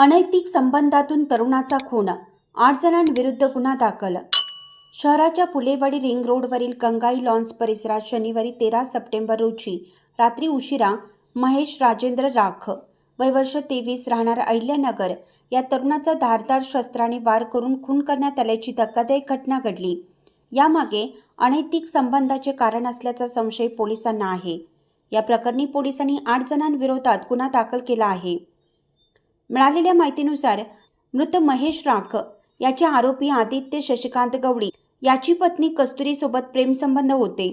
अनैतिक संबंधातून तरुणाचा खून आठ जणांविरुद्ध गुन्हा दाखल. शहराच्या पुलेवाडी रिंग रोडवरील गंगाई लॉन्स परिसरात शनिवारी तेरा सप्टेंबर रोजी रात्री उशिरा महेश राजेंद्र राख वय वर्ष तेवीस राहणार अहिल्यानगर या तरुणाचा धारदार शस्त्राने वार करून खून करण्यात आल्याची धक्कादायक घटना घडली. यामागे अनैतिक संबंधाचे कारण असल्याचा संशय पोलिसांना आहे. या प्रकरणी पोलिसांनी आठ जणांविरोधात गुन्हा दाखल केला आहे. मिळालेल्या माहितीनुसार मृत महेश राख याचे आरोपी आदित्य शशिकांत गवळी याची पत्नी कस्तुरीसोबत प्रेमसंबंध होते.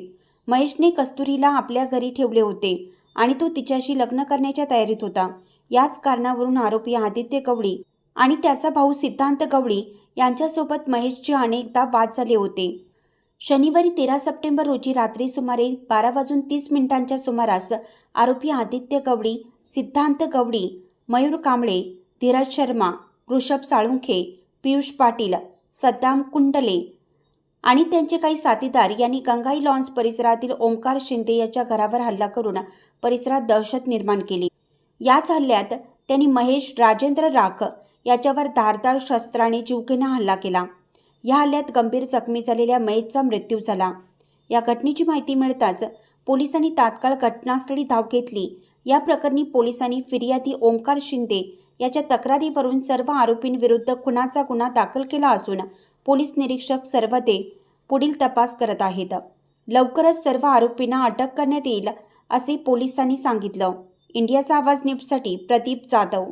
महेशने कस्तुरीला आपल्या घरी ठेवले होते आणि तो तिच्याशी लग्न करण्याच्या तयारीत होता. याच कारणावरून आरोपी आदित्य गवळी आणि त्याचा भाऊ सिद्धांत गवळी यांच्यासोबत महेशचे अनेकदा वाद झाले होते. शनिवारी तेरा सप्टेंबर रोजी रात्री सुमारे बारा वाजून तीस मिनिटांच्या सुमारास आरोपी आदित्य गवळी सिद्धांत गवळी मयूर कांबळे धीरज शर्मा ऋषभ साळुंखे पियुष पाटील सद्दाम कुंडले आणि त्यांचे काही साथीदार यांनी गंगाई लॉन्स परिसरातील ओंकार शिंदे याच्या घरावर हल्ला करून परिसरात दहशत निर्माण केली. याच हल्ल्यात त्यांनी महेश राजेंद्र राख याच्यावर धारदार शस्त्राने जीवघेणा हल्ला केला. या हल्ल्यात गंभीर जखमी झालेल्या महेशचा मृत्यू झाला. या घटनेची माहिती मिळताच पोलिसांनी तात्काळ घटनास्थळी धाव घेतली. या प्रकरणी पोलिसांनी फिर्यादी ओंकार शिंदे याच्या तक्रारीवरून सर्व आरोपींविरुद्ध खुनाचा गुन्हा दाखल केला असून पोलीस निरीक्षक सर्वदे पुढील तपास करत आहेत. लवकरच सर्व आरोपींना अटक करण्यात येईल असे पोलिसांनी सांगितलं. इंडियाचा आवाज न्यूजसाठी प्रदीप जाधव.